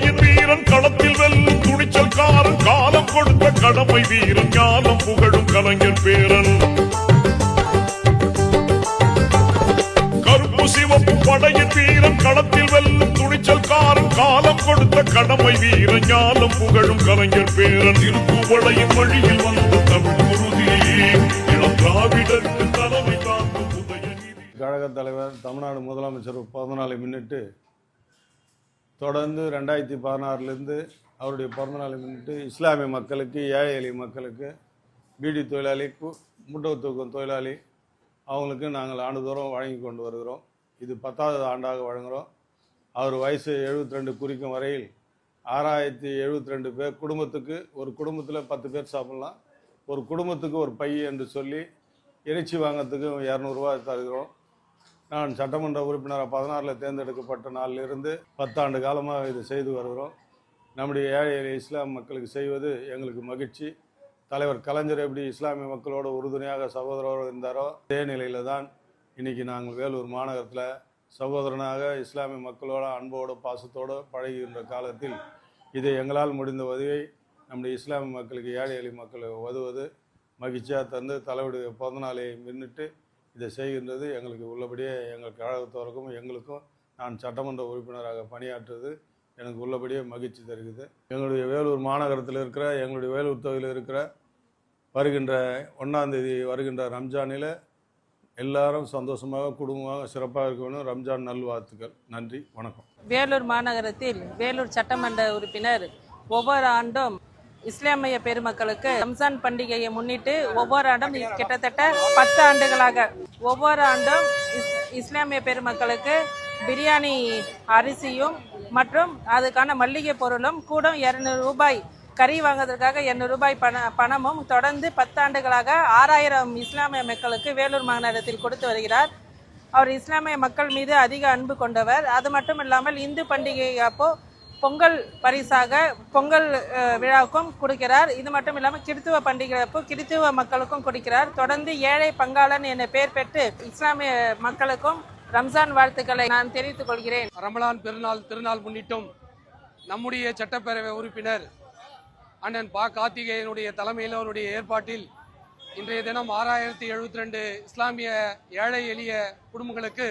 படையின் வீரன் களத்தில் வெல்லும் துணிச்சல்காரன் காலம் கொடுத்த கடமை வீரன் ஞானம் புகழும் கலைஞர் பேரன். கருப்பு சிவப்பு படையின் வீரன் களத்தில் வெல்லும் துணிச்சல்காரன் காலம் கொடுத்த கடமை வீரன் ஞானம் புகழும் கலைஞர் பேரன். திருப்புவளையின் வழியில் வந்த தமிழ் உறுதியே இளம் திராவிடருக்கு தலைமை தாக்கும் கழகத் தலைவர் தமிழ்நாடு முதலமைச்சர் பிறந்தநாளை முன்னிட்டு தொடர்ந்து ரெண்டாயிரத்தி பதினாறுலேருந்து அவருடைய பிறந்தநாளை முன்னிட்டு இஸ்லாமிய மக்களுக்கு ஏழை எளிய மக்களுக்கு பீடி தொழிலாளி கு- முட்டை தூக்கம் தொழிலாளி அவங்களுக்கு நாங்கள் ஆண்டுதோறும் வழங்கி கொண்டு வருகிறோம். இது பத்தாவது ஆண்டாக வழங்குகிறோம். அவர் வயசு 72 ரெண்டு குறிக்கும் வரையில் ஆறாயிரத்தி எழுபத்தி ரெண்டு பேர் குடும்பத்துக்கு ஒரு குடும்பத்தில் பத்து பேர் சாப்பிட்லாம். ஒரு குடும்பத்துக்கு ஒரு பை என்று சொல்லி இறைச்சி வாங்கிறதுக்கு இரநூறுவா தருகிறோம். நான் சட்டமன்ற உறுப்பினராக பதினாறில் தேர்ந்தெடுக்கப்பட்ட நாளிலிருந்து பத்தாண்டு காலமாக இது செய்து வருகிறோம். நம்முடைய ஏழை எளிய இஸ்லாம் மக்களுக்கு செய்வது எங்களுக்கு மகிழ்ச்சி. தலைவர் கலைஞர் எப்படி இஸ்லாமிய மக்களோடு உறுதுணையாக சகோதரரோடு இருந்தாரோ அதே நிலையில் தான் இன்றைக்கி நாங்கள் வேலூர் மாநகரத்தில் சகோதரனாக இஸ்லாமிய மக்களோட அன்போடு பாசத்தோடு பழகுகின்ற காலத்தில் இது எங்களால் முடிந்த உதவியை நம்முடைய இஸ்லாமிய மக்களுக்கு ஏழை எளிய மக்களுக்கு உதவுவது மகிழ்ச்சியாக தந்து தலைவருடைய பிறந்தநாளை முன்னிட்டு இதை செய்கின்றது எங்களுக்கு உள்ளபடியே எங்கள் கழகத்தோருக்கும் எங்களுக்கும் நான் சட்டமன்ற உறுப்பினராக பணியாற்றுவது எனக்கு உள்ளபடியே மகிழ்ச்சி தருகிறது. எங்களுடைய வேலூர் மாநகரத்தில் இருக்கிற எங்களுடைய வேலூர் தொகுதியில் இருக்கிற வருகின்ற ஒன்றாந்தேதி வருகின்ற ரம்ஜானில் எல்லாரும் சந்தோஷமாக குடும்பமாக சிறப்பாக இருக்க வேண்டும். ரம்ஜான் நல்வாழ்த்துக்கள். நன்றி. வணக்கம். வேலூர் மாநகரத்தில் வேலூர் சட்டமன்ற உறுப்பினர் ஒவ்வொரு ஆண்டும் இஸ்லாமிய பெருமக்களுக்கு ரம்சான் பண்டிகையை முன்னிட்டு ஒவ்வொரு ஆண்டும் கிட்டத்தட்ட பத்து ஆண்டுகளாக ஒவ்வொரு ஆண்டும் இஸ்- இஸ்லாமிய பெருமக்களுக்கு பிரியாணி அரிசியும் மற்றும் அதுக்கான மல்லிகை பொருளும் கூட இரநூறு ரூபாய் கறி வாங்குவதற்காக எண்ணூறு ரூபாய் பண பணமும் தொடர்ந்து பத்தாண்டுகளாக ஆறாயிரம் இஸ்லாமிய மக்களுக்கு வேலூர் மாநகரத்தில் கொடுத்து வருகிறார். அவர் இஸ்லாமிய மக்கள் மீது அதிக அன்பு கொண்டவர். அது மட்டும் இல்லாமல் இந்து பண்டிகை அப்போது பொங்கல் பரிசாக பொங்கல் விழாவுக்கும் கொடுக்கிறார். இது மட்டும் இல்லாமல் கிறித்துவ பண்டிகை கிறித்துவ மக்களுக்கும் கொடுக்கிறார். தொடர்ந்து ஏழை பங்காளன் என பெயர் பெற்று இஸ்லாமிய மக்களுக்கும் ரம்ஜான் வாழ்த்துக்களை நான் தெரிவித்துக் கொள்கிறேன். ரமலான் பெருநாள் திருநாள் முன்னிட்டும் நம்முடைய சட்டப்பேரவை உறுப்பினர் அண்ணன் பா. கார்த்திகேயனுடைய தலைமையில் அவருடைய ஏற்பாட்டில் இன்றைய தினம் ஆறாயிரத்தி எழுபத்தி ரெண்டு இஸ்லாமிய ஏழை எளிய குடும்பங்களுக்கு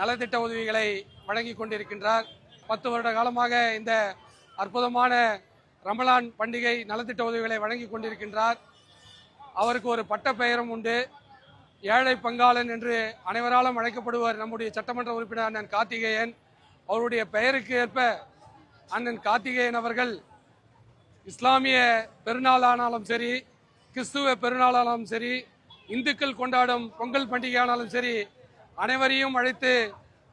நலத்திட்ட உதவிகளை வழங்கி கொண்டிருக்கின்றார். பத்து வருட காலமாக இந்த அற்புதமான ரமலான் பண்டிகை நலத்திட்ட உதவிகளை வழங்கி கொண்டிருக்கின்றார். அவருக்கு ஒரு பட்ட பெயரும் உண்டு. ஏழை பங்காளன் என்று அனைவராலும் அழைக்கப்படுவர் நம்முடைய சட்டமன்ற உறுப்பினர் அண்ணன் கார்த்திகேயன். அவருடைய பெயருக்கு ஏற்ப அண்ணன் கார்த்திகேயன் அவர்கள் இஸ்லாமிய பெருநாளானாலும் சரி கிறிஸ்துவ பெருநாளானாலும் சரி இந்துக்கள் கொண்டாடும் பொங்கல் பண்டிகையானாலும் சரி அனைவரையும் அழைத்து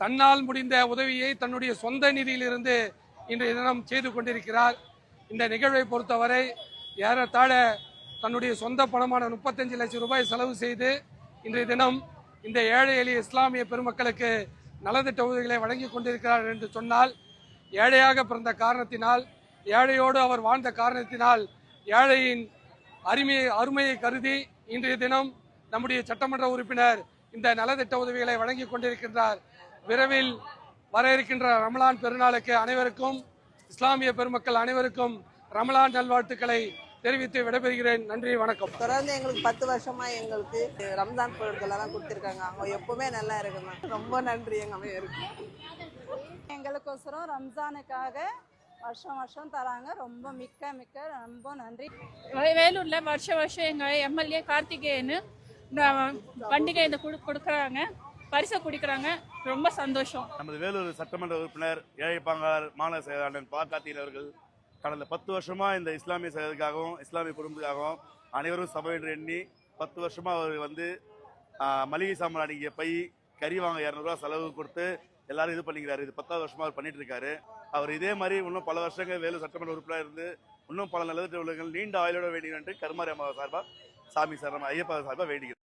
தன்னால் முடிந்த உதவியை தன்னுடைய சொந்த நிதியிலிருந்து இன்றைய தினம் செய்து கொண்டிருக்கிறார். இந்த நிகழ்வை பொறுத்தவரை ஏறத்தாழ தன்னுடைய சொந்த பணமான முப்பத்தஞ்சு லட்சம் ரூபாய் செலவு செய்து இன்றைய தினம் இந்த ஏழை எளிய இஸ்லாமிய பெருமக்களுக்கு நலத்திட்ட உதவிகளை வழங்கி கொண்டிருக்கிறார் என்று சொன்னால் ஏழையாக பிறந்த காரணத்தினால் ஏழையோடு அவர் வாழ்ந்த காரணத்தினால் ஏழையின் அருமையை அருமையை கருதி இன்றைய தினம் நம்முடைய சட்டமன்ற உறுப்பினர் இந்த நலத்திட்ட உதவிகளை வழங்கி கொண்டிருக்கின்றார். விரைவில் வர இருக்கின்ற ரமலான் பெருநாளுக்கு அனைவருக்கும் இஸ்லாமிய பெருமக்கள் அனைவருக்கும் ரமலான் நல்வாழ்த்துக்களை தெரிவித்து விடைபெறுகிறேன். நன்றி வணக்கம். தொடர்ந்து எங்களுக்கு பத்து வருஷமா எங்களுக்கு ரம்ஜான் பொருட்கள் எல்லாம் கொடுத்துருக்காங்க. அவங்க எப்பவுமே நல்லா இருக்குங்க ரொம்ப நன்றி எங்க அமையருக்கு எங்களுக்கோசரம் ரம்ஜானுக்காக வருஷம் வருஷம் தராங்க. ரொம்ப மிக்க மிக்க ரொம்ப நன்றி. வேலூர்ல வருஷம் வருஷம் எங்க எம்எல்ஏ கார்த்திகேயன் இந்த பண்டிகை இந்த கொடு கொடுக்குறாங்க. பரிசை குடிக்கிறாங்க. ரொம்ப சந்தோஷம். நமது வேலூர் சட்டமன்ற உறுப்பினர் ஏழை மாநில செயலாளர் பா அவர்கள் கடந்த பத்து வருஷமா இந்த இஸ்லாமிய செயலுக்காகவும் இஸ்லாமிய குடும்பத்துக்காகவும் அனைவரும் சபை என்று எண்ணி பத்து வருஷமா அவர் வந்து மளிகை சாமான் அடங்கிய பை கறி வாங்க இரநூறுவா செலவு கொடுத்து எல்லாரும் இது பண்ணிக்கிறாரு. இது பத்தாவது வருஷமா அவர் பண்ணிட்டு இருக்காரு அவர் இதே மாதிரி இன்னும் பல வருஷங்கள் வேலூர் சட்டமன்ற உறுப்பினராக இருந்து இன்னும் பல நல்லது நீண்ட ஆயுளோட வேண்டிய என்று கருமாரி அம்மா சார்பா சாமி சார் ஐயப்பா சார்பா வேண்டிக்கிறேன்